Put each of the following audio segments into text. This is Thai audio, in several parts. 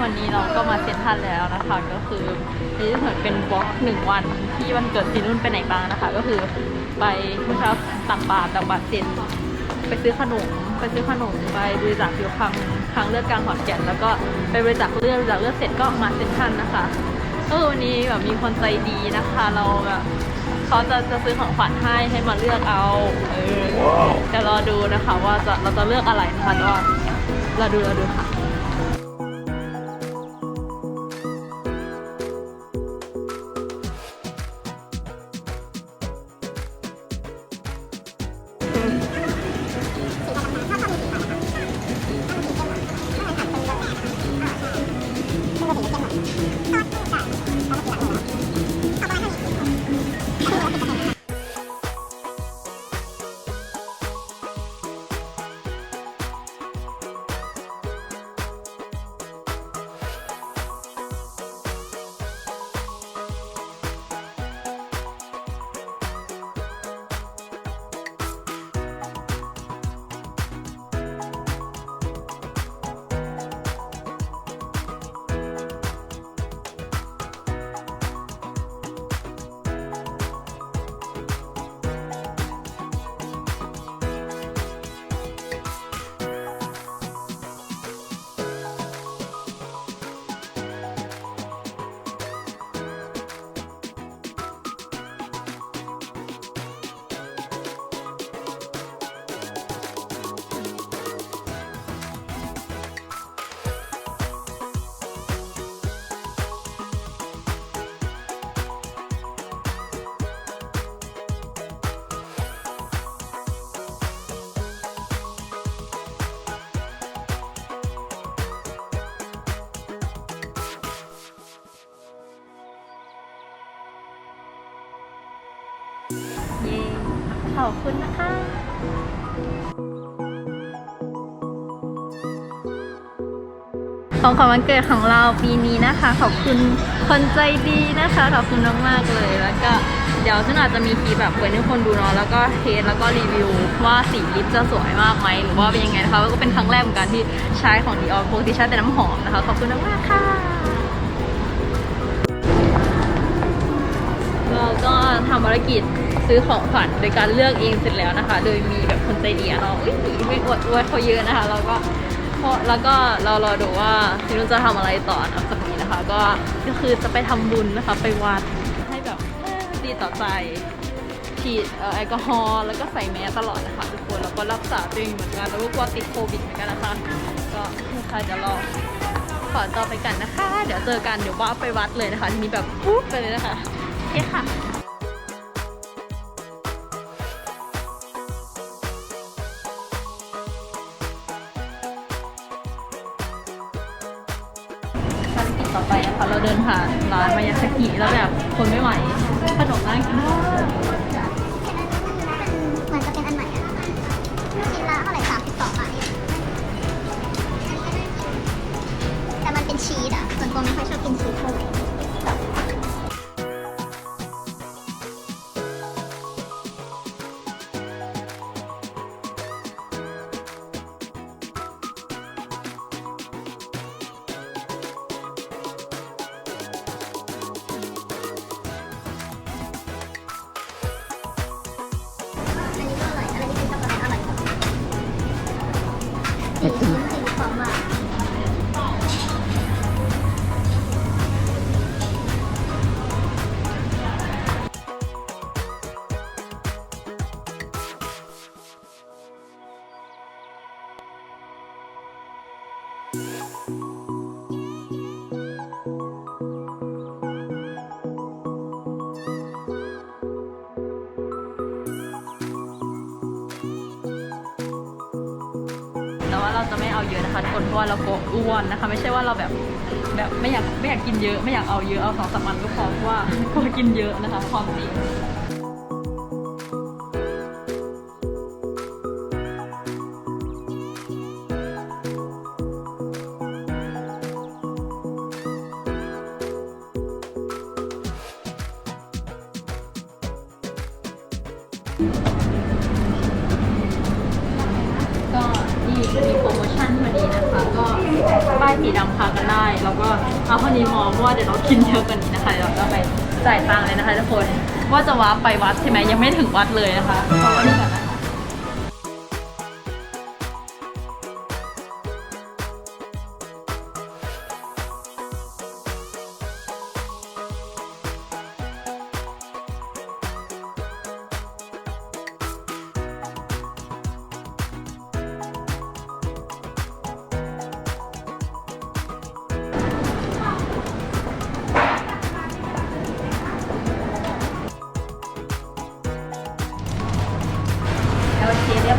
วันนี้เราก็มาเซ็นทรัลแล้วนะคะ ก็คือนี่เหมือนเป็นบล็อกหนึ่งวันที่วันเกิดซีนุ่นไปไหนบ้างนะคะ ก็คือไปเมื่อเช้าตักบาตรตักบาตรเสร็จไปซื้อขนมไปซื้อขนมไปบริจาคผิวคางคางเลือดกลางขอนแก่นแล้วก็ไปบริจาคเลือดบริจาคเลือดเสร็จก็มาเซ็นทรัลนะคะก็คือวันนี้แบบมีคนใจดีนะคะ เราแบบเขาจะจะซื้อของขวัญให้ให้มาเลือกเอาเออแต่รอดูนะคะ ว่าจะเราจะเลือกอะไรนะคะก็รอดูรอดูค่ะ อบคุณนะคะของขวัญวันเกิดของเราปีนี้นะคะ ขอบคุณคนใจดีนะคะ ขอบคุณมากๆเลยแล้วก็เดี๋ยวฉันอาจจะมีคลิปแบบเปิดให้คนดูเนาะแล้วก็เทสแล้วก็รีวิวว่าสีลิปจะสวยมากไหมหรือว่าเป็นยังไงนะคะก็เป็นครั้งแรกเหมือนกันที่ใช้ของดีออปกติใช้แต่น้ำหอมนะคะ ขอบคุณมากๆค่ะ ก็ทำภารกิจซื้อของขวัญโดยการเลือกเองเสร็จแล้วนะคะ โดยมีแบบคนใจดีเนาะอุ้ยไม่อวดอวยเขาเยอะนะคะแล้วก็เราะแล้วก็เรารอดูว่าซินุจะทำอะไรต่อหลังจากนี้นะคะ ก็ก็คือจะไปทำบุญนะคะ ไปวัดให้แบบดีต่อใจฉีดเอ่อแอลกอฮอล์แล้วก็ใส่แมสตลอดนะคะทุกคนแล้วก็รักษาตัวเองเหมือนกันแล้วก็กลัวติดโควิดเหมือนกันนะคะ ก็นี่ค่ะเดี๋ยวรอขอต่อไปกันนะคะ เดี๋ยวเจอกันเดี๋ยวว่าไปวัดเลยนะคะทีแบบปุ๊บไปเลยนะคะ เคค่ะภารกิจต่อไปนะคะเราเดินผ่านร้านมายาสกิแล้วแบบคนไม่ไหวขนมน่ากินมากเหมือนจะเป็นอันใหม่อะชิ้นละเท่าไหร่สามสิบสองบาทเองแต่มันเป็นชีสอะส่วนตัวไม่ค่อยชอบกินชีสเท่าไหร่ จะไม่เอาเยอะนะคะทุกคนเพราะว่าเรากอ้วนนะคะ ไม่ใช่ว่าเราแบบแบบไม่อยากไม่อยากกินเยอะ ไม่อยากเอาเยอะเอาสองสามอันก็พอเพราะว่ากลัวกินเยอะนะคะความจริง ป้ายสีดำพากันได้ แล้วก็เอาเท่านี้มอเพราะว่าเดี๋ยวเรากินเยอะกว่านี้นะคะเราจะไปจ่ายตังค์เลยนะคะทุกคน ว่าจะว้าไปวัดใช่ไหมยังไม่ถึงวัดเลยนะคะเราะว่านี่ก่อนนะ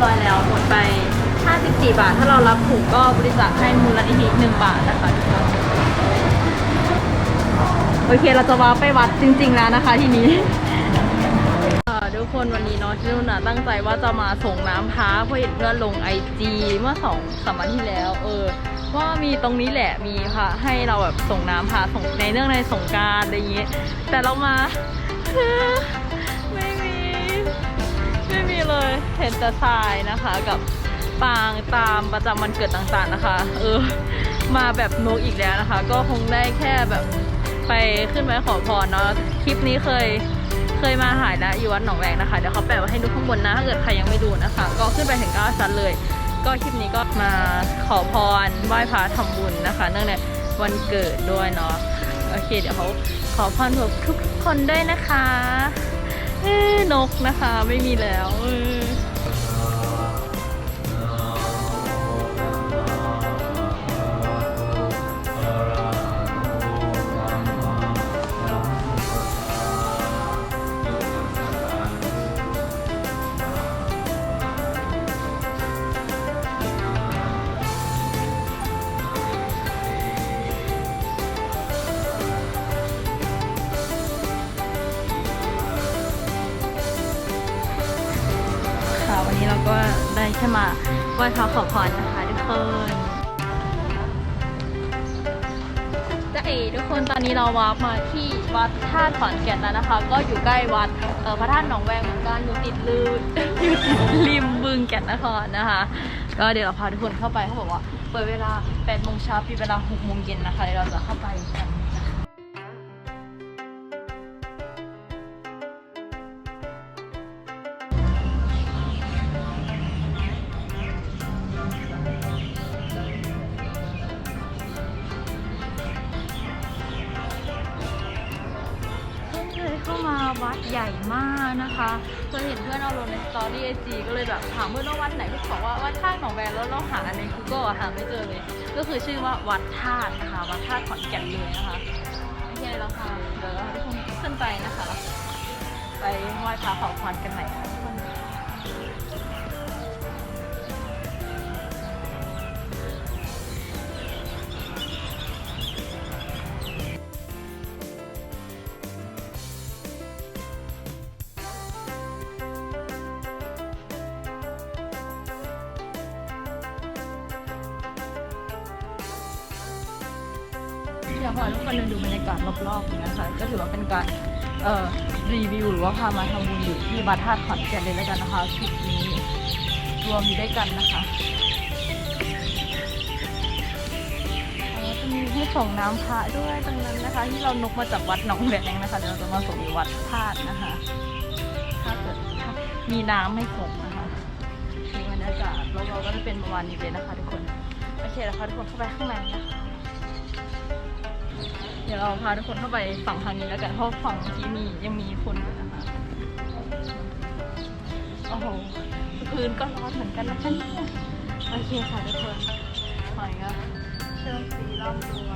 รียบร้อยแล้วหมดไป 54 บาท ถ้าเรารับถูกก็บริจาคให้มูลนิธิ1บาทนะคะทุกคนโอเคเราจะว้าไปวัดจริง ๆ แล้วนะคะทีนี้เออทุกคนวันนี้เนาะที่นุ่นน่ะตั้งใจว่าจะมาส่งน้ำพระเพราะเห็นเพื่อนลงไอจีเมื่อสองสามวันที่แล้ว เออ ว่ามีตรงนี้แหละมีพระให้เราแบบส่งน้ำพระส่งในเรื่องในสงการอะไรอย่างเงี้ยแต่เรามาไม่มีไม่มี เลย เห็นแต่ทรายนะคะ กับปางตามประจำวันเกิดต่างๆนะคะ เออ มาแบบนกอีกแล้วนะคะ ก็คงได้แค่แบบไปขึ้นไปขอพรเนาะคลิปนี้เคยเคยมาหายนะอยู่วัดหนองแวงนะคะ เดี๋ยวเขาแปะไว้ให้ดูข้างบนนะถ้าเกิดใครยังไม่ดูนะคะ ก็ขึ้นไปถึงเก้าชั้นเลย ก็คลิปนี้ก็มาขอพรไหว้พระทำบุญนะคะ เนื่องในวันเกิดด้วยเนาะโอเค เดี๋ยวเขาขอพรทุกคนด้วยนะคะ นกนะคะ ไม่มีแล้ว ได้มาไหว้พระขอพรนะคะทุกคนจะเอ๋ทุกคนตอนนี้เราวาร์ปมาที่วัดท่าตุขอนแก่นแล้วนะคะ ก็อยู่ใกล้วัดพระธาตุหนองแวงเหมือนกันอยู่ติดลืออยู่ติดริมบึงแก่นนครนะคะ ก็เดี๋ยวเราพาทุกคนเข้าไปเขาบอกว่าเปิดเวลา8โมงเช้าปิดเวลา6โมงเย็นนะคะเดี๋ยวเราจะเข้าไปกัน ไอจีก็เลยแบบถามเพื่อนว่าวัดไหนเพื่อบอกว่าวัดท่าตุหนองแวนแล้วเราหาใน Google อะหาไม่เจอเลย ก็คือชื่อว่าวัดธาตุนะคะวัดธาตุขอนแก่นเลยนะคะไม่ใช่แล้วค่ะเดี๋ยวเราทุกคนขึ้นไปนะคะ ไปไหว้พระขอพรกันใหม่ค่ะ ทุกคนอยากพาทุกคนเดินดูบรรยากาศรอบๆนะคะก็ถือว่าเป็นการเอ่อรีวิวหรือว่าพามาทำบุญอยู่ที่วัดธาตุขอนแก่นเลยแล้วกันนะคะคลิปนี้รวมอยู่ด้วยกันนะคะจะมีให้ส่งน้ำพระด้วยตรงนั้นนะคะ ที่เรานกมาจากวัดหนองแวงนะคะเดี๋ยวเราจะมาส่งที่วัดธาตุนะคะ ถ้าเกิดมีน้ำให้ส่งนะคะมีบรรยากาศรอบๆก็จะเป็นประมาณนี้เลยนะคะทุกคนโอเคแล้วค่ะทุกคนเข้าไปข้างในนะคะ ดี๋ยวเราพาทุกคนเข้าไปฝั่งทางนี้แล้วกันเพราะฝั่งที่มียังมีคนอยู่นะคะโอ้โหพื้นก็ร้อนเหมือนกันนะคะเนี่ยโอเคค่ะทุกคนหอยก็เชื่อมสีร่ำรว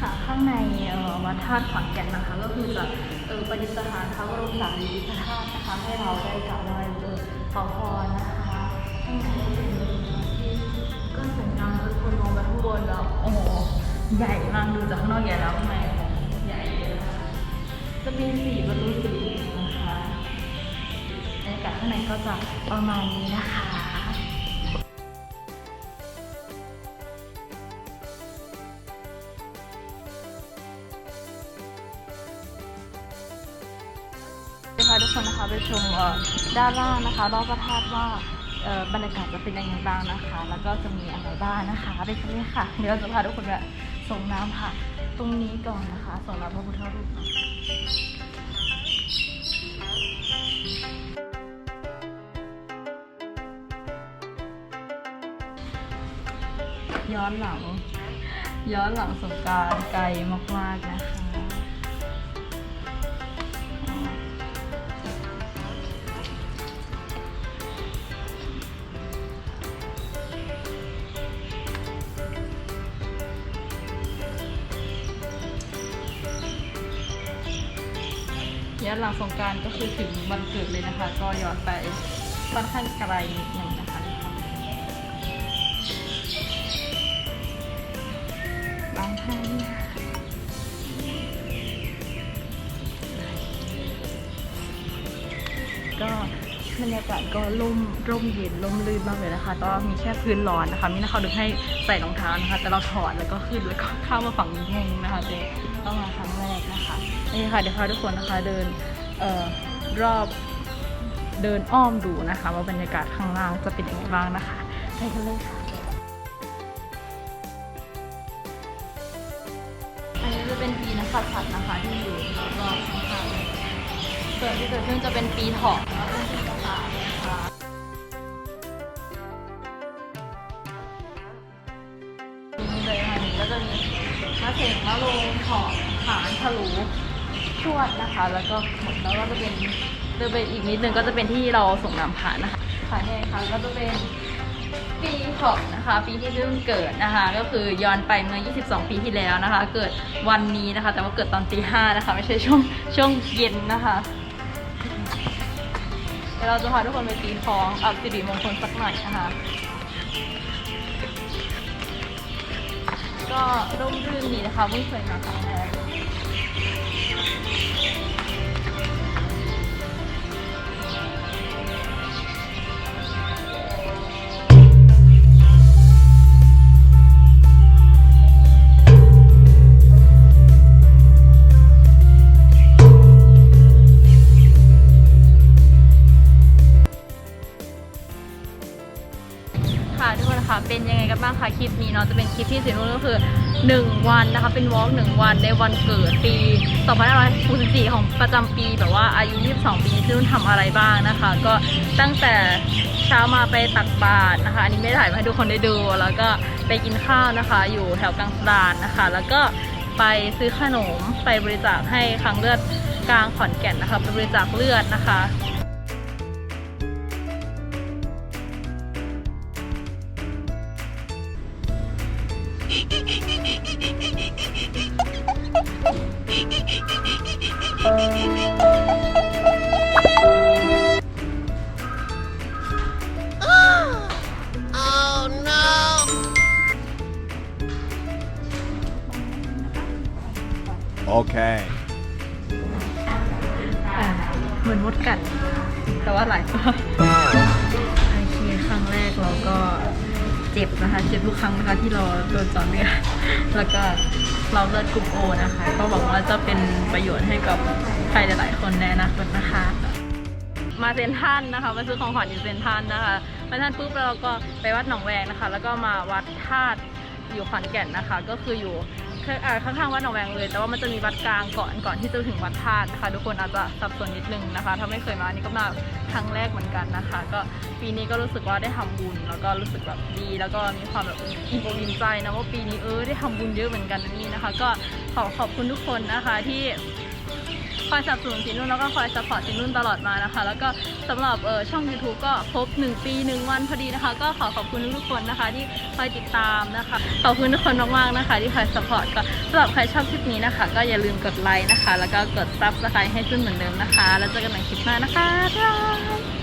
ค่ะข้างในวัดธาตุขอนแก่นนะคะก็คือจะเออประดิษฐานพระบรมสารีริกธาตุนะคะให้เราได้กราบไหว้เออขอพรนะคะข้างในก็เป็ก็สวยงามทุกคนมองไปข้างบนแล้วโอ้โหใหญ่มากดูจากข้างนอกใหญ่แล้วทำไมใหญ่เลยนะคะจะมีสี่ประตูสี่นะคะบรรยากาศข้างในก็จะประมาณนี้นะคะ กคนนะคะไปชมด้านล่างนะคะ รอบพระธาตุว่าบรรยากาศจะเป็นยังไงบ้างนะคะ แล้วก็จะมีอะไรบ้างนะคะ ไปกันเลยค่ะ เดี๋ยวจะพาทุกคนไปส่งน้ำค่ะ ตรงนี้ก่อนนะคะส่งน้ำพระพุทธรูปย้อนหลัง ย้อนหลังสงการไกลมากๆนะคะ สงการก็คือถึงวันเกิดเลยนะคะ ก็ย้อนไปค่อนข้างไกลนิดนึงนะคะบางท่านก็บรรยากาศก็ร่มร่มเย็นร่มรื่นมากเลยนะคะก็มีแค่พื้นร้อนนะคะมีนะคะดึงให้ใส่รองเท้านะคะ แต่เราถอดแล้วก็ขึ้นแล้วก็เข้ามาฝั่งงงนะคะเจ๊ต้องมาครั้งแรกนะคะนี่ค่ะเดี๋ยวพาทุกคนนะคะเดิน ออรอบเดินอ้อมดูนะคะ ว่าบรรยากาศข้างล่างจะเป็นยังไงบ้างนะคะไปกันเลยค่ะอันนี้จะเป็นปีนักขัดนะคะที่อยู่รอบข้างๆส่วนที่เกิดขึ้นจะเป็นปีเถาะแล้วก็ปีกระต่ายนะคะมีเลยค่ะนี่ก็จะมีมะเสงมะโรงเถาะขานฉลู ชวดนะคะ แล้วก็หมดแล้วก็จะเป็นเดินไปอีกนิดนึงก็จะเป็นที่เราส่งน้ำผ่านนะคะผ่านเนี่ยค่ะก็จะเป็นปีเถาะนะคะ ปีที่เพิ่งเกิดนะคะ ก็คือย้อนไปเมื่อ 22 ปีที่แล้วนะคะ เกิดวันนี้นะคะ แต่ว่าเกิดตอนตีห้านะคะ ไม่ใช่ช่วงช่วงเย็นนะคะเดี๋ยวเราจะพาทุกคนไปตีคล้องอับสิริมงคลสักหน่อยนะคะ ก็ร่มรื่นดีนะคะเพิ่งเคยมาครั้งแรก ที่สีนุ่นก็คือ 1 วันนะคะ เป็นวอล์กหนึ่งวันในวันเกิดปี 2564 ของประจำปีแบบว่าอายุ 22 ปีที่นุ่นทำอะไรบ้างนะคะ ก็ตั้งแต่เช้ามาไปตักบาตรนะคะ อันนี้ไม่ถ่ายมาให้ทุกคนได้ดู แล้วก็ไปกินข้าวนะคะ อยู่แถวกลางสะพานนะคะ แล้วก็ไปซื้อขนมไปบริจาคให้ครั้งเลือดกลางขอนแก่นนะคะไปบริจาคเลือดนะคะ ที่เราโดนเจอบเนี่ยแล้วก็เราเลือดกลุ่มโอนะคะ ก็หวังว่าจะเป็นประโยชน์ให้กับใครหลายๆคนในอนาคตนะคะ มาเซนทรันนะคะมาซื้อของขวัญอยู่เซนทรันนะคะมาทรันปุ๊บเราก็ไปวัดหนองแวงนะคะ แล้วก็มาวัดธาตุอยู่ขอนแก่นนะคะ ก็คืออยู่ อ่าข้างๆวัดหนองแวงเลย แต่ว่ามันจะมีวัดกลางก่อนก่อนที่จะถึงวัดธาตุนะคะ ทุกคนอาจจะสับสนนิดนึงนะคะ ถ้าไม่เคยมานี่ก็มาครั้งแรกเหมือนกันนะคะ ก็ปีนี้ก็รู้สึกว่าได้ทำบุญแล้วก็รู้สึกแบบดี แล้วก็มีความแบบอิ่มอกอิ่มใจนะว่าปีนี้เออได้ทำบุญเยอะเหมือนกันนี่นะคะ ก็ขอขอบคุณทุกคนนะคะที่ คอยสนับสนุนสินุ่นแล้วก็คอยสปอร์ตสินุ่นตลอดมานะคะ แล้วก็สำหรับเออช่อง YouTube ก็ครบ 1 ปี 1 วันพอดีนะคะ ก็ขอขอบคุณทุกๆคนนะคะ ที่คอยติดตามนะคะขอบคุณทุกคนมากๆนะคะ ที่คอยสปอร์ตก็สำหรับใครชอบคลิปนี้นะคะ ก็อย่าลืมกดไลค์นะคะ แล้วก็กดซับสไครต์ให้จุนเหมือนเดิมนะคะ แล้วเจอกันใหม่คลิปหน้านะคะบ๊ายบาย